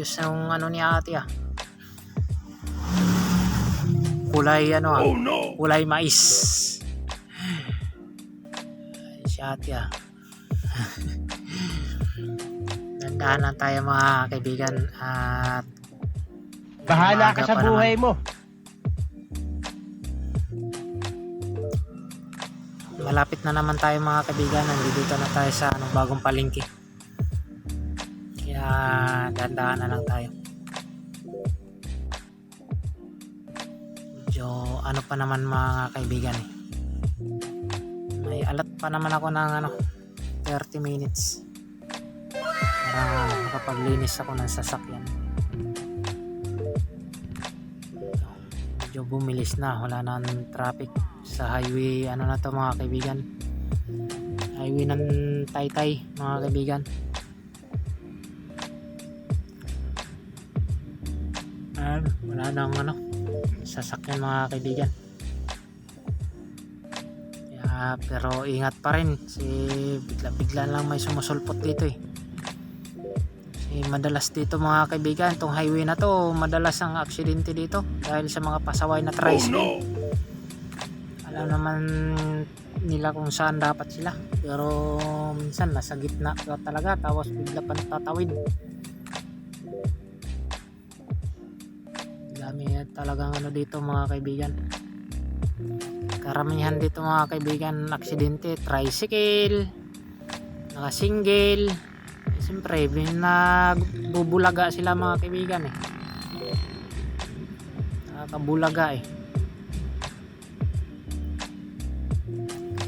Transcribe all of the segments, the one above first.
yung ano ni ate ah. Kulay ano ah. Oh no! Kulay mais. Si ate ah. Dandahan lang tayo mga kaibigan at Bahala ka sa buhay mo. malapit na naman tayo mga kaibigan nandito na tayo sa anong bagong palengke kaya dandahan na lang tayo. Medyo ano pa naman mga kaibigan eh. May alat pa naman ako ng ano 30 minutes. Para makapaglinis ako ng sasakyan. Medyo bumilis na wala na ng traffic sa highway ano na to mga kaibigan? Highway ng Taytay mga kaibigan ah, wala nang ano sasakyan mga kaibigan. Kaya, pero ingat pa rin si bigla bigla lang may sumusulpot dito eh. Kasi madalas dito mga kaibigan itong highway na to madalas ang aksidente dito dahil sa mga pasaway na Oh tricycle no! alam naman nila kung saan dapat sila pero minsan nasa gitna ka talaga tapos bigla pang tatawid dami talagang ano dito mga kaibigan karamihan dito mga kaibigan aksidente tricycle naka single siyempre nagbubulaga sila mga kaibigan eh nakakabulaga eh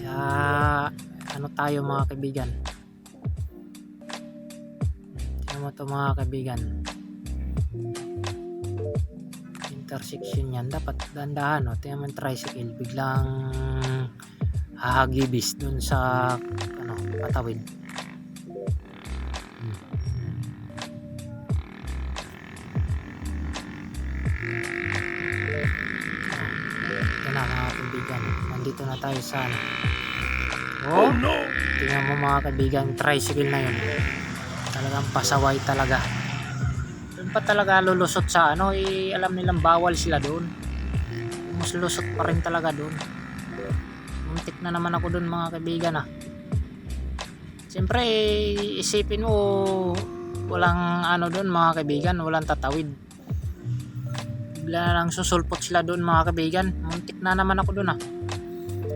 Kaya ano tayo mga kaibigan? Tingnan mo to mga kaibigan. Intersection yan. Dapat dandahan. No? Tingnan mo yung tricycle. Biglang hahagibis dun sa ano, patawid. Hmm. Ito na mga kaibigan. Nandito na tayo sa ano. Oh no! Tingnan mo mga kaibigan, tricycle na yun. Talagang pasaway talaga. Pa talaga lulusot sa ano, eh, alam nilang bawal sila doon. Mas lusot pa rin talaga doon. Muntik na naman ako doon mga kaibigan ah. Siyempre, eh, isipin mo, walang ano doon mga kaibigan, walang tatawid. Bigla lang susulpot sila doon mga kaibigan. Muntik na naman ako doon ah.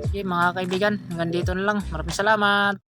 Sige mga kaibigan, hanggang dito na lang. Maraming salamat.